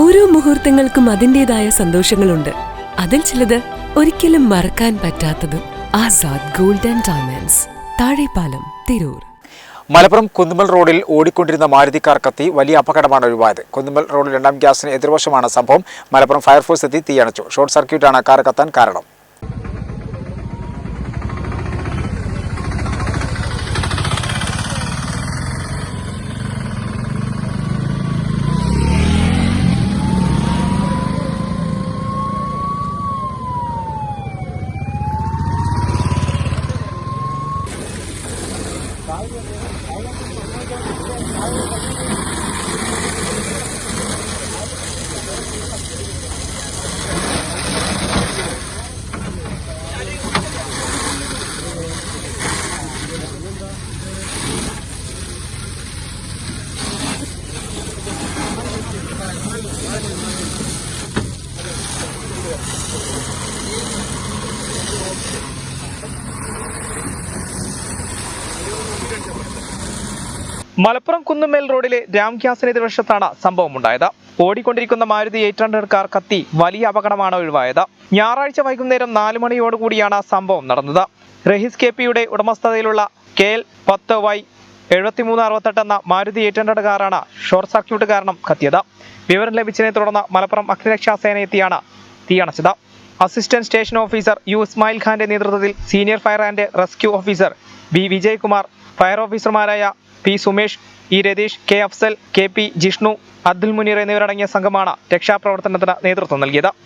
ഓരോ മുഹൂർത്തങ്ങൾക്കും അതിന്റെതായ സന്തോഷങ്ങളുണ്ട്. അതിൽ ചിലത് ഒരിക്കലും മറക്കാൻ പറ്റാത്തതും ആസാദ് ഗോൾഡൻ ഡയമണ്ട്സ് താഴെപ്പാലം തിരൂർ. മലപ്പുറം കുന്നുമൽ റോഡിൽ ഓടിക്കൊണ്ടിരുന്ന മാരുതി കാർ കത്തി വലിയ അപകടമാണ് ഒഴിവായത്. കുന്നുമൽ റോഡിൽ രണ്ടാം ഗ്യാസിന് എതിർവശമാണ് സംഭവം. മലപ്പുറം ഫയർഫോഴ്സ് എത്തി തീയണച്ചു ഷോർട്ട് സർക്യൂട്ടാണ് കാർ കത്താൻ കാരണം. മലപ്പുറം കുന്നുമേൽ റോഡിലെ രാം ഗ്യാസിന് എതിർവശത്താണ് സംഭവമുണ്ടായത്. ഓടിക്കൊണ്ടിരിക്കുന്ന മാരുതി എയ്റ്റ് ഹൺഡ്രഡ് കാർ കത്തി വലിയ അപകടമാണ് ഒഴിവായത്. ഞായറാഴ്ച വൈകുന്നേരം നാല് മണിയോടുകൂടിയാണ് സംഭവം നടന്നത്. റഹീസ് കെ പിയുടെ ഉടമസ്ഥതയിലുള്ള കെ എൽ പത്ത് വൈ എഴുപത്തിമൂന്ന് അറുപത്തെട്ട് എന്ന മാരുതി എയ്റ്റ് ഹൺഡ്രഡ് കാറാണ് ഷോർട്ട് സർക്യൂട്ട് കാരണം കത്തിയത്. വിവരം ലഭിച്ചതിനെ തുടർന്ന് മലപ്പുറം അഗ്നിരക്ഷാ സേന എത്തിയാണ് തീയണച്ചത്. Assistant station officer U Ismail ഖാന്റെ നേതൃത്വത്തിൽ senior fire and rescue officer B Vijayakumar fire ഓഫീസർമാരായ P Sumesh E Ratheesh K Afsal K P Jishnu Abdul Muneer എന്നിവരടങ്ങിയ സംഘമാണ് രക്ഷാപ്രവർത്തനത്തിന് നേതൃത്വം നൽകിയത്.